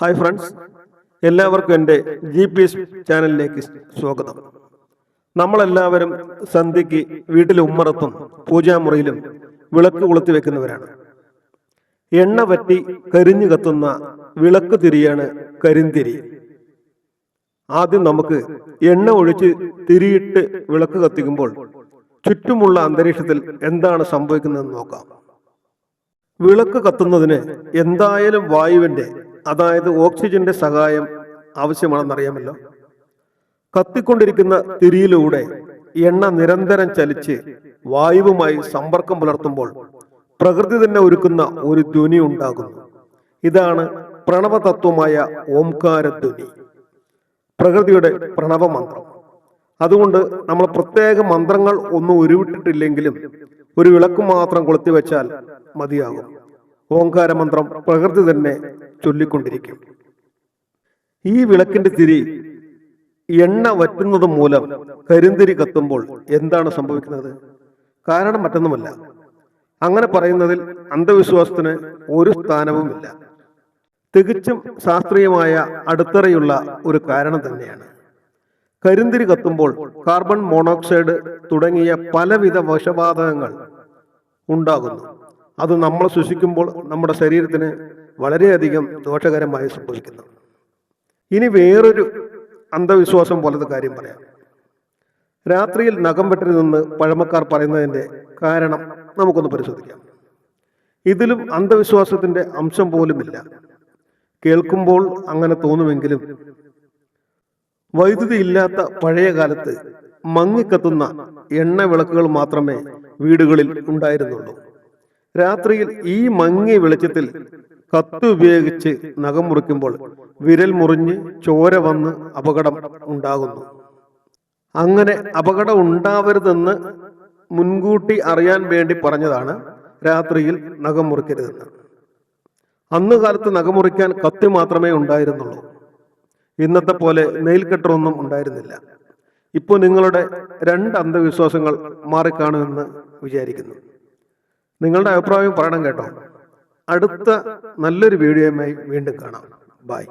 Hi friends എല്ലാവർക്കും എന്റെ G P S ചാനലിലേക്ക് സ്വാഗതം. നമ്മളെല്ലാവരും സന്ധ്യയ്ക്ക് വീട്ടിലെ ഉമ്മറത്തും പൂജാമുറിയിലും വിളക്ക് കൊളുത്തി വെക്കുന്നവരാണ്. എണ്ണ വറ്റി കരിഞ്ഞു കത്തുന്ന വിളക്ക് തിരിയാണ് കരിന്തിരി. ആദ്യം നമുക്ക് എണ്ണ ഒഴിച്ച് തിരിയിട്ട് വിളക്ക് കത്തിക്കുമ്പോൾ ചുറ്റുമുള്ള അന്തരീക്ഷത്തിൽ എന്താണ് സംഭവിക്കുന്നതെന്ന് നോക്കാം. വിളക്ക് കത്തുന്നതിന് എന്തായാലും വായുവിന്റെ അതായത് ഓക്സിജന്റെ സഹായം ആവശ്യമാണെന്നറിയാമല്ലോ. കത്തിക്കൊണ്ടിരിക്കുന്ന തിരിയിലൂടെ എണ്ണ നിരന്തരം ചലിച്ച് വായുവുമായി സമ്പർക്കം പുലർത്തുമ്പോൾ പ്രകൃതി തന്നെ ഒരുക്കുന്ന ഒരു ധ്വനി ഉണ്ടാകുന്നു. ഇതാണ് പ്രണവതത്വമായ ഓംകാരധ്വനി. പ്രകൃതിയുടെ പ്രണവമന്ത്രം. അതുകൊണ്ട് നമ്മൾ പ്രത്യേക മന്ത്രങ്ങൾ ഒന്നും ഉരുവിട്ടിട്ടില്ലെങ്കിലും ഒരു വിളക്ക് മാത്രം കൊളുത്തി വെച്ചാൽ മതിയാകും. ഓംകാരമന്ത്രം പ്രകൃതി തന്നെ ചൊല്ലിക്കൊണ്ടിരിക്കും. ഈ വിളക്കിന്റെ തിരി എണ്ണ വറ്റുന്നത് മൂലം കരിന്തിരി കത്തുമ്പോൾ എന്താണ് സംഭവിക്കുന്നത്? കാരണം മറ്റൊന്നുമല്ല. അങ്ങനെ പറയുന്നതിൽ അന്ധവിശ്വാസത്തിന് ഒരു സ്ഥാനവുമില്ല. തികച്ചും ശാസ്ത്രീയമായ അടിത്തറയുള്ള ഒരു കാരണം തന്നെയാണ്. കരിന്തിരി കത്തുമ്പോൾ കാർബൺ മോണോക്സൈഡ് തുടങ്ങിയ പലവിധ വിഷവാതകങ്ങൾ ഉണ്ടാകുന്നു. അത് നമ്മൾ ശ്വസിക്കുമ്പോൾ നമ്മുടെ ശരീരത്തിന് വളരെയധികം ദോഷകരമായി സംഭവിക്കുന്നു. ഇനി വേറൊരു അന്ധവിശ്വാസം പോലത്തെ കാര്യം പറയാം. രാത്രിയിൽ നഖം നിന്ന് പഴമക്കാർ പറയുന്നതിന്റെ കാരണം നമുക്കൊന്ന് പരിശോധിക്കാം. ഇതിലും അന്ധവിശ്വാസത്തിന്റെ അംശം പോലുമില്ല. കേൾക്കുമ്പോൾ അങ്ങനെ തോന്നുമെങ്കിലും വൈദ്യുതി ഇല്ലാത്ത പഴയ കാലത്ത് മങ്ങിക്കത്തുന്ന എണ്ണ വിളക്കുകൾ മാത്രമേ വീടുകളിൽ ഉണ്ടായിരുന്നുള്ളൂ. രാത്രിയിൽ ഈ മങ്ങിയ വെളിച്ചത്തിൽ കത്ത് ഉപയോഗിച്ച് നഖം മുറിക്കുമ്പോൾ വിരൽ മുറിഞ്ഞ് ചോര വന്ന് അപകടം ഉണ്ടാകുന്നു. അങ്ങനെ അപകടം ഉണ്ടാവരുതെന്ന് മുൻകൂട്ടി അറിയാൻ വേണ്ടി പറഞ്ഞതാണ് രാത്രിയിൽ നഖം മുറിക്കരുതെന്ന്. അന്ന് കാലത്ത് നഖം മുറിക്കാൻ കത്തി മാത്രമേ ഉണ്ടായിരുന്നുള്ളൂ. ഇന്നത്തെ പോലെ നെയിൽ കട്ടറൊന്നും ഉണ്ടായിരുന്നില്ല. ഇപ്പോൾ നിങ്ങളുടെ രണ്ട് അന്ധവിശ്വാസങ്ങൾ മാറിക്കാണുമെന്ന് വിചാരിക്കുന്നു. നിങ്ങളുടെ അഭിപ്രായം പറയണം കേട്ടോ. അടുത്ത നല്ലൊരു വീഡിയോയുമായി വീണ്ടും കാണാം. ബൈ